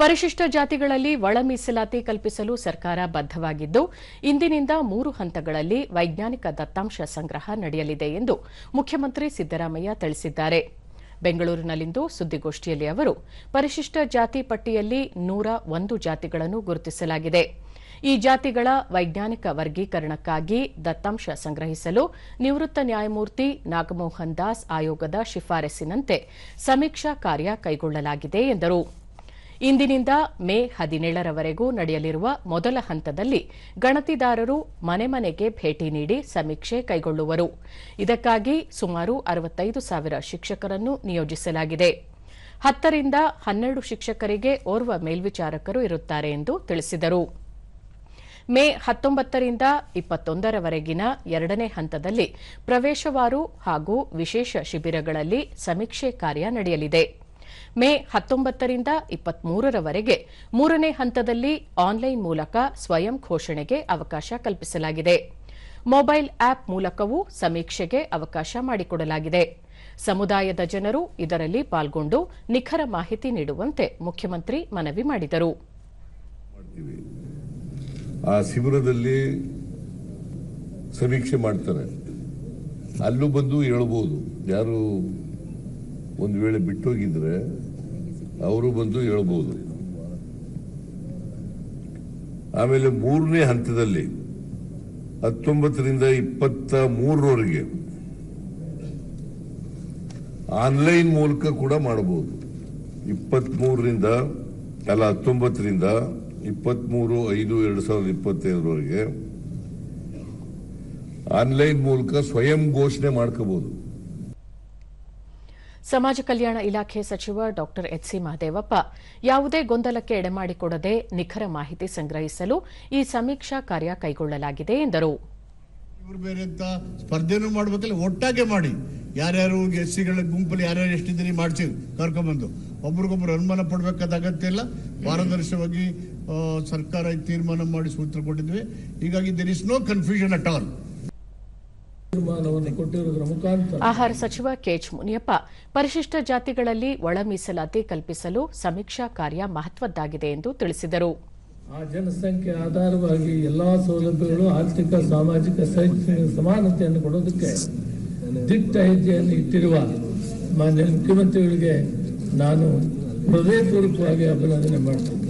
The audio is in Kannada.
ಪರಿಶಿಷ್ಟ ಜಾತಿಗಳಲ್ಲಿ ಒಳ ಮೀಸಲಾತಿ ಕಲ್ಪಿಸಲು ಸರ್ಕಾರ ಬದ್ದವಾಗಿದ್ದು ಇಂದಿನಿಂದ ಮೂರು ಹಂತಗಳಲ್ಲಿ ವೈಜ್ಞಾನಿಕ ದತ್ತಾಂಶ ಸಂಗ್ರಹ ನಡೆಯಲಿದೆ ಎಂದು ಮುಖ್ಯಮಂತ್ರಿ ಸಿದ್ದರಾಮಯ್ಯ ತಿಳಿಸಿದ್ದಾರೆ. ಬೆಂಗಳೂರಿನಲ್ಲಿಂದು ಸುದ್ದಿಗೋಷ್ಠಿಯಲ್ಲಿ ಅವರು, ಪರಿಶಿಷ್ಟ ಜಾತಿ ಪಟ್ಟಿಯಲ್ಲಿ ನೂರ ಒಂದು ಜಾತಿಗಳನ್ನು ಗುರುತಿಸಲಾಗಿದೆ. ಈ ಜಾತಿಗಳ ವೈಜ್ಞಾನಿಕ ವರ್ಗೀಕರಣಕ್ಕಾಗಿ ದತ್ತಾಂಶ ಸಂಗ್ರಹಿಸಲು ನಿವೃತ್ತ ನ್ಯಾಯಮೂರ್ತಿ ನಾಗಮೋಹನ್ ದಾಸ್ ಆಯೋಗದ ಶಿಫಾರಸಿನಂತೆ ಸಮೀಕ್ಷಾ ಕಾರ್ಯ ಕೈಗೊಳ್ಳಲಾಗಿದೆ ಎಂದರು. ಇಂದಿನಿಂದ ಮೇ ಹದಿನೇಳರವರೆಗೂ ನಡೆಯಲಿರುವ ಮೊದಲ ಹಂತದಲ್ಲಿ ಗಣತಿದಾರರು ಮನೆ ಮನೆಗೆ ಭೇಟಿ ನೀಡಿ ಸಮೀಕ್ಷೆ ಕೈಗೊಳ್ಳುವರು. ಇದಕ್ಕಾಗಿ ಸುಮಾರು ಅರವತ್ತೈದು ಸಾವಿರ ಶಿಕ್ಷಕರನ್ನು ನಿಯೋಜಿಸಲಾಗಿದೆ. ಹತ್ತರಿಂದ ಹನ್ನೆರಡು ಶಿಕ್ಷಕರಿಗೆ ಓರ್ವ ಮೇಲ್ವಿಚಾರಕರು ಇರುತ್ತಾರೆ ಎಂದು ತಿಳಿಸಿದರು. ಮೇ ಹತ್ತೊಂಬತ್ತರಿಂದ ಇಪ್ಪತ್ತೊಂದರವರೆಗಿನ ಎರಡನೇ ಹಂತದಲ್ಲಿ ಪ್ರವೇಶವಾರು ಹಾಗೂ ವಿಶೇಷ ಶಿಬಿರಗಳಲ್ಲಿ ಸಮೀಕ್ಷೆ ಕಾರ್ಯ ನಡೆಯಲಿದೆ. ಮೇ ಹತ್ತೊಂಬತ್ತರಿಂದ ಇಪ್ಪತ್ಮೂರರವರೆಗೆ ಮೂರನೇ ಹಂತದಲ್ಲಿ ಆನ್ಲೈನ್ ಮೂಲಕ ಸ್ವಯಂ ಘೋಷಣೆಗೆ ಅವಕಾಶ ಕಲ್ಪಿಸಲಾಗಿದೆ. ಮೊಬೈಲ್ ಆಪ್ ಮೂಲಕವೂ ಸಮೀಕ್ಷೆಗೆ ಅವಕಾಶ ಮಾಡಿಕೊಡಲಾಗಿದೆ. ಸಮುದಾಯದ ಜನರು ಇದರಲ್ಲಿ ಪಾಲ್ಗೊಂಡು ನಿಖರ ಮಾಹಿತಿ ನೀಡುವಂತೆ ಮುಖ್ಯಮಂತ್ರಿ ಮನವಿ ಮಾಡಿದರು. ಆ ಶಿಬಿರದಲ್ಲಿ ಸಮೀಕ್ಷೆ ಮಾಡ್ತಾರೆ. ಅಲ್ಲೂ ಬಂದು ಹೇಳಬಹುದು ಯಾರು ಒಂದು ವೇಳೆ ಬಿಟ್ಟೋಗಿದ್ರೆ ಅವರು ಬಂದು ಹೇಳ್ಬೋದು. ಆಮೇಲೆ ಮೂರನೇ ಹಂತದಲ್ಲಿ ಹತ್ತೊಂಬತ್ತರಿಂದ ಇಪ್ಪತ್ತ ಮೂರರವರೆಗೆ ಆನ್ಲೈನ್ ಮೂಲಕ ಕೂಡ ಮಾಡಬಹುದು. ಇಪ್ಪತ್ಮೂರರಿಂದ ಅಲ್ಲ, ಹತ್ತೊಂಬತ್ತರಿಂದ ಇಪ್ಪತ್ಮೂರು ಐದು ಎರಡು ಸಾವಿರದ ಇಪ್ಪತ್ತೈದರವರೆಗೆ ಆನ್ಲೈನ್ ಮೂಲಕ ಸ್ವಯಂ ಘೋಷಣೆ ಮಾಡ್ಕೋಬಹುದು. ಸಮಾಜ ಕಲ್ಯಾಣ ಇಲಾಖೆ ಸಚಿವ ಡಾ ಎಚ್ಸಿ ಮಹದೇವಪ್ಪ ಯಾವುದೇ ಗೊಂದಲಕ್ಕೆ ಎಡೆಮಾಡಿಕೊಡದೆ ನಿಖರ ಮಾಹಿತಿ ಸಂಗ್ರಹಿಸಲು ಈ ಸಮೀಕ್ಷಾ ಕಾರ್ಯ ಕೈಗೊಳ್ಳಲಾಗಿದೆ ಎಂದರು. ಸ್ಪರ್ಧೆನೂ ಮಾಡ್ಬೇಕಲ್ಲ, ಒಟ್ಟಾಗೆ ಮಾಡಿ. ಯಾರ್ಯಾರು ಎಸ್ ಸಿಗಳ ಗುಂಪಲ್ಲಿ ಯಾರ್ಯಾರು ಎಷ್ಟಿದ್ದೀರಿ ಮಾಡಿಸಿ ಕರ್ಕೊಂಬಂದು ಒಬ್ರಿಗೊಬ್ರು ಅನುಮಾನ ಪಡ್ಬೇಕಾದ ಅಗತ್ಯ ಇಲ್ಲ. ಪಾರದರ್ಶವಾಗಿ ಸರ್ಕಾರ ತೀರ್ಮಾನ ಮಾಡಿ ಸೂತ್ರ ಕೊಟ್ಟಿದ್ವಿ. ಹೀಗಾಗಿ there is no confusion at all ಆಹಾರ ಸಚಿವ ಕೆಎಚ್ ಮುನಿಯಪ್ಪ ಪರಿಶಿಷ್ಟ ಜಾತಿಗಳಲ್ಲಿ ಒಳ ಮೀಸಲಾತಿ ಕಲ್ಪಿಸಲು ಸಮೀಕ್ಷಾ ಕಾರ್ಯ ಮಹತ್ವದ್ದಾಗಿದೆ ಎಂದು ತಿಳಿಸಿದರು. ಆ ಜನಸಂಖ್ಯೆ ಆಧಾರವಾಗಿ ಎಲ್ಲಾ ಸೌಲಭ್ಯಗಳು ಆರ್ಥಿಕ ಸಾಮಾಜಿಕ ಶೈಕ್ಷಣಿಕ ಸಮಾನತೆಯನ್ನು ಕೊಡೋದಕ್ಕೆ ದಿಟ್ಟ ಹೆಜ್ಜೆಯನ್ನು ಇಟ್ಟಿರುವ ಮಾನ್ಯ ಮುಖ್ಯಮಂತ್ರಿಗಳಿಗೆ ನಾನು ಹೃದಯಪೂರ್ವಕವಾಗಿ ಅಭಿನಂದನೆ ಮಾಡ್ತೇನೆ.